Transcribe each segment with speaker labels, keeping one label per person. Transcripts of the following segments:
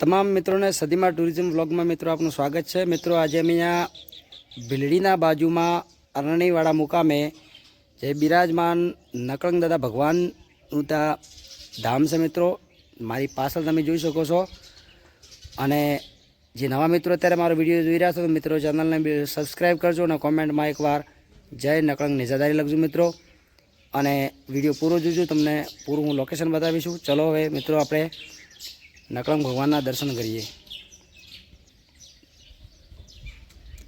Speaker 1: તમામ મિત્રોને સદીમાં ટુરિઝમ વ્લોગમાં મિત્રો આપનું સ્વાગત છે. મિત્રો, આજે અમે અહીંયા ભીલડીના બાજુમાં અરણીવાડા મુકામે જે બિરાજમાન નકળંગ દાદા ભગવાનનું ત્યાં ધામ છે મિત્રો. મારી પાછળ તમે જોઈ શકો છો. અને જે નવા મિત્રો અત્યારે મારો વીડિયો જોઈ રહ્યા છો, તો મિત્રો ચેનલને સબસ્ક્રાઈબ કરજો અને કોમેન્ટમાં એકવાર જય નકળંગ નિજાદારી લખજો મિત્રો. અને વીડિયો પૂરો જોજો, તમને પૂરું હું લોકેશન બતાવીશું. ચલો હવે મિત્રો, આપણે નકળંગ ભગવાનના દર્શન કરીએ.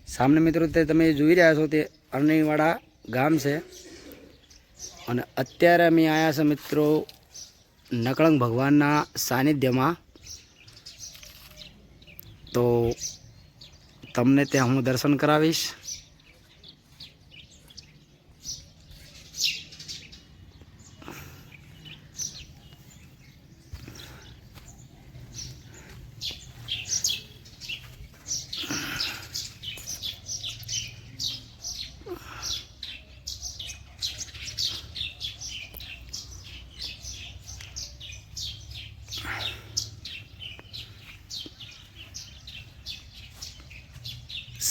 Speaker 1: સામને મિત્રો, તે તમે જોઈ રહ્યા છો, તે અરણીવાડા ગામ છે. અને અત્યારે અમે આવ્યા છે મિત્રો નકળંગ ભગવાનના સાનિધ્યમાં. તો તમને ત્યાં હું દર્શન કરાવીશ.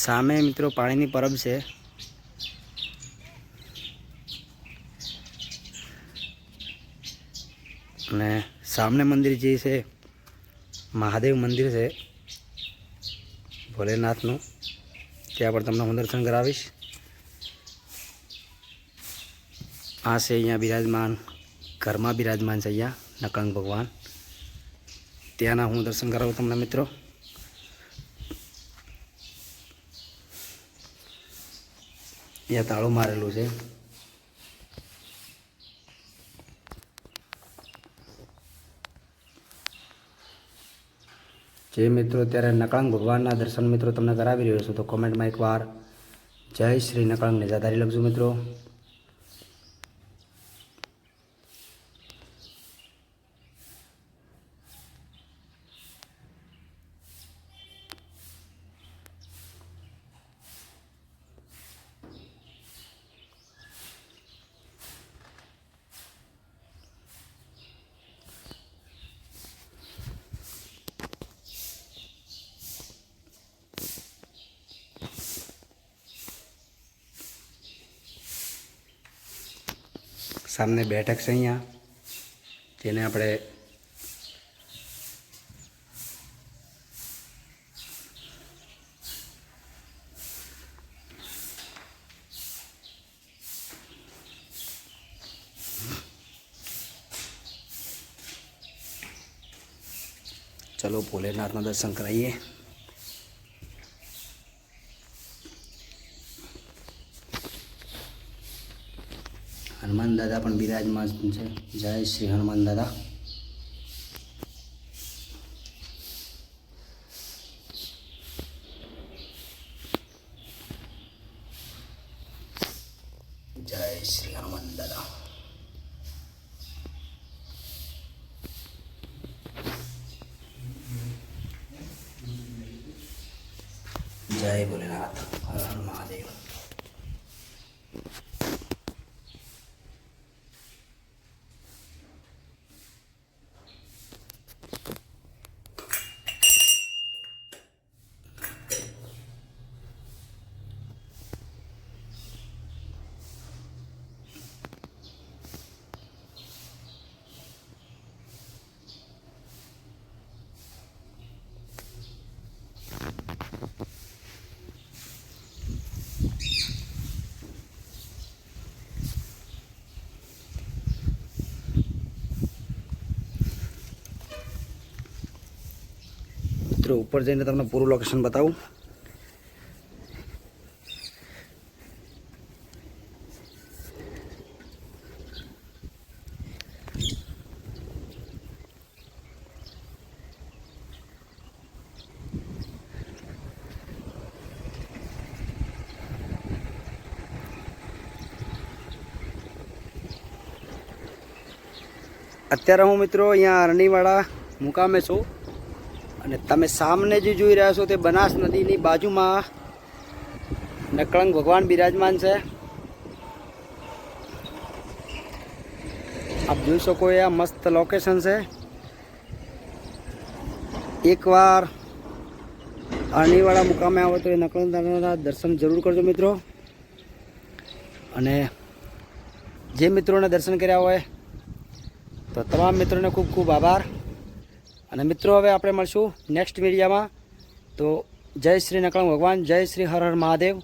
Speaker 1: સામે મિત્રો પાણીની પરબ છે. અને સામને મંદિર જે છે, મહાદેવ મંદિર છે, ભોલેનાથનું, ત્યાં પણ તમને હું દર્શન કરાવીશ. આ છે અહીંયા બિરાજમાન, ઘરમાં બિરાજમાન છે અહીંયા નકળંગ ભગવાન. ત્યાંના હું દર્શન કરાવું તમને મિત્રો. અહીંયા તાળું મારેલું છે. જે મિત્રો અત્યારે નકળંગ ભગવાનના દર્શન મિત્રો તમને કરાવી રહ્યો છું, તો કોમેન્ટમાં એકવાર જય શ્રી નકળંગ નિજાધારી લખજો મિત્રો. સામને બેઠક છે અહીંયા. જેને આપણે ચલો ભોલેનાથના દર્શન કરાવીએ હનુમાન દાદા પણ બિરાજમાન છે. જય શ્રી હનુમાન દાદા. જય શ્રી હનુમાન દાદા. જય ભોલેનાથ. હર મહાદેવ. મિત્રો ઉપર જઈને તમને પૂરું લોકેશન બતાવું. અત્યારે હું મિત્રો અહીંયા અરણીવાડા મુકામે છું. અને તમે સામને જે જોઈ રહ્યા છો તે બનાસ નદીની બાજુમાં નકળંગ ભગવાન બિરાજમાન છે. આપ જોઈ શકો એ આ મસ્ત લોકેશન છે. એકવાર અરણીવાળા મુકામે આવો તો એ નકળંગના દર્શન જરૂર કરજો મિત્રો. અને જે મિત્રોને દર્શન કર્યા હોય, તો તમામ મિત્રોને ખૂબ ખૂબ આભાર. અને મિત્રો, હવે આપણે મળશું નેક્સ્ટ મીડિયામાં તો જય શ્રી નકળમ ભગવાન, જય શ્રી હર હર મહાદેવ.